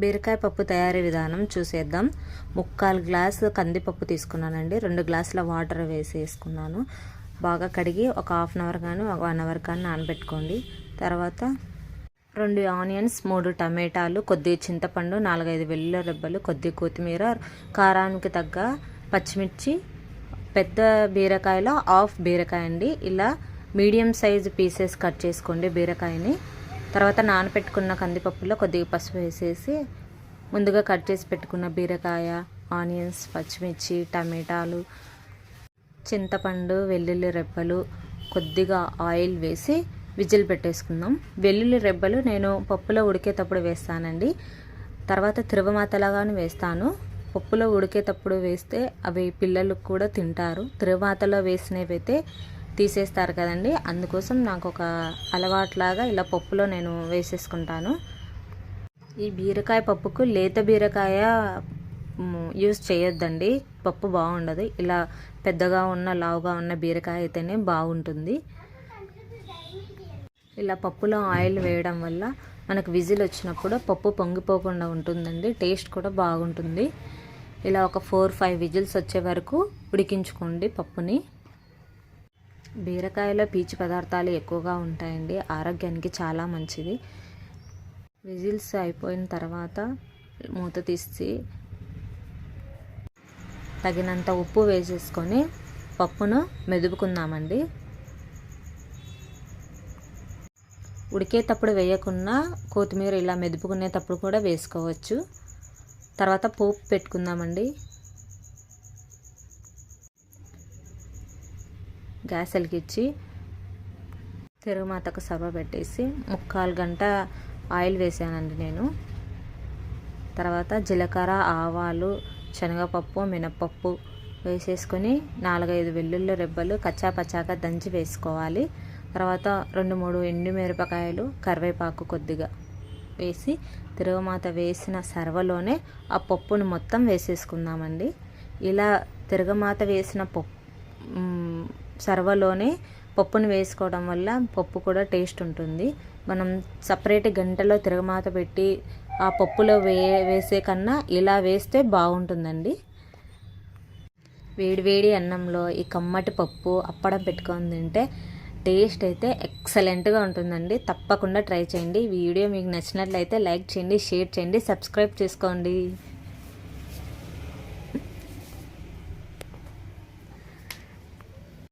బీరకాయ పప్పు తయారీ విధానం చూసేద్దాం. ముక్కాలు గ్లాసు కందిపప్పు తీసుకున్నానండి. రెండు గ్లాసుల వాటర్ వేసేసుకున్నాను. బాగా కడిగి ఒక హాఫ్ అన్ అవర్ కానీ ఒక వన్ అవర్ కానీ నానబెట్టుకోండి. తర్వాత రెండు ఆనియన్స్ మూడు టమాటాలు కొద్దిగా చింతపండు నాలుగైదు వెల్లుల్లి రెబ్బలు కొద్దిగా కొత్తిమీర కారానికి తగ్గ పచ్చిమిర్చి పెద్ద బీరకాయలో హాఫ్ బీరకాయ అండి. ఇలా మీడియం సైజు పీసెస్ కట్ చేసుకోండి బీరకాయని. తర్వాత నానపెట్టుకున్న కందిపప్పులో కొద్దిగా పసుపు వేసేసి ముందుగా కట్ చేసి పెట్టుకున్న బీరకాయ ఆనియన్స్ పచ్చిమిర్చి టమాటాలు చింతపండు వెల్లుల్లి రెబ్బలు కొద్దిగా ఆయిల్ వేసి విజిల్ పెట్టేసుకుందాం. వెల్లుల్లి రెబ్బలు నేను పప్పులో ఉడికేటప్పుడు వేస్తానండి. తర్వాత తిరువమాతలాగాను వేస్తాను. పప్పులో ఉడికేటప్పుడు వేస్తే అవి పిల్లలు కూడా తింటారు. తిరుమాతలో వేసినవి అయితే తీసేస్తారు కదండి. అందుకోసం నాకు ఒక అలవాట్లాగా ఇలా పప్పులో నేను వేసేసుకుంటాను. ఈ బీరకాయ పప్పుకు లేత బీరకాయ యూస్ చేయొద్దండి. పప్పు బాగుండదు. ఇలా పెద్దగా ఉన్న లావుగా ఉన్న బీరకాయ అయితేనే బాగుంటుంది. ఇలా పప్పులో ఆయిల్ వేయడం వల్ల మనకు విజిల్ వచ్చినప్పుడు పప్పు పొంగిపోకుండా ఉంటుందండి. టేస్ట్ కూడా బాగుంటుంది. ఇలా ఒక ఫోర్ ఫైవ్ విజిల్స్ వచ్చే వరకు ఉడికించుకోండి పప్పుని. బీరకాయలో పీచు పదార్థాలు ఎక్కువగా ఉంటాయండి. ఆరోగ్యానికి చాలా మంచిది. విజిల్స్ అయిపోయిన తర్వాత మూత తీసి తగినంత ఉప్పు వేసేసుకొని పప్పును మెదుపుకుందామండి. ఉడికేటప్పుడు వేయకుండా కొత్తిమీర ఇలా మెదుపుకునేటప్పుడు కూడా వేసుకోవచ్చు. తర్వాత పోపు పెట్టుకుందామండి. గ్యాస్ వెలిగించి తిరుగుమాతకు సర్వ పెట్టేసి ముక్కాలు గంట ఆయిల్ వేసానండి నేను. తర్వాత జీలకర్ర ఆవాలు శనగపప్పు మినపప్పు వేసేసుకొని నాలుగైదు వెల్లుల్లి రెబ్బలు కచ్చా పచ్చాగా దంచి వేసుకోవాలి. తర్వాత రెండు మూడు మిరపకాయలు కరివేపాకు కొద్దిగా వేసి తిరుగుమాత వేసిన సర్వలోనే ఆ పప్పును మొత్తం వేసేసుకుందామండి. ఇలా తిరగమాత వేసిన పప్పు సర్వలోనే పప్పును వేసుకోవడం వల్ల పప్పు కూడా టేస్ట్ ఉంటుంది. మనం సపరేట్ గంటలో తిరగమాత పెట్టి ఆ పప్పులో వే వేసే కన్నా ఇలా వేస్తే బాగుంటుందండి. వేడివేడి అన్నంలో ఈ కమ్మటి పప్పు అప్పడం పెట్టుకొని తింటే టేస్ట్ అయితే ఎక్సలెంట్గా ఉంటుందండి. తప్పకుండా ట్రై చేయండి. వీడియో మీకు నచ్చినట్లయితే లైక్ చేయండి షేర్ చేయండి సబ్స్క్రైబ్ చేసుకోండి.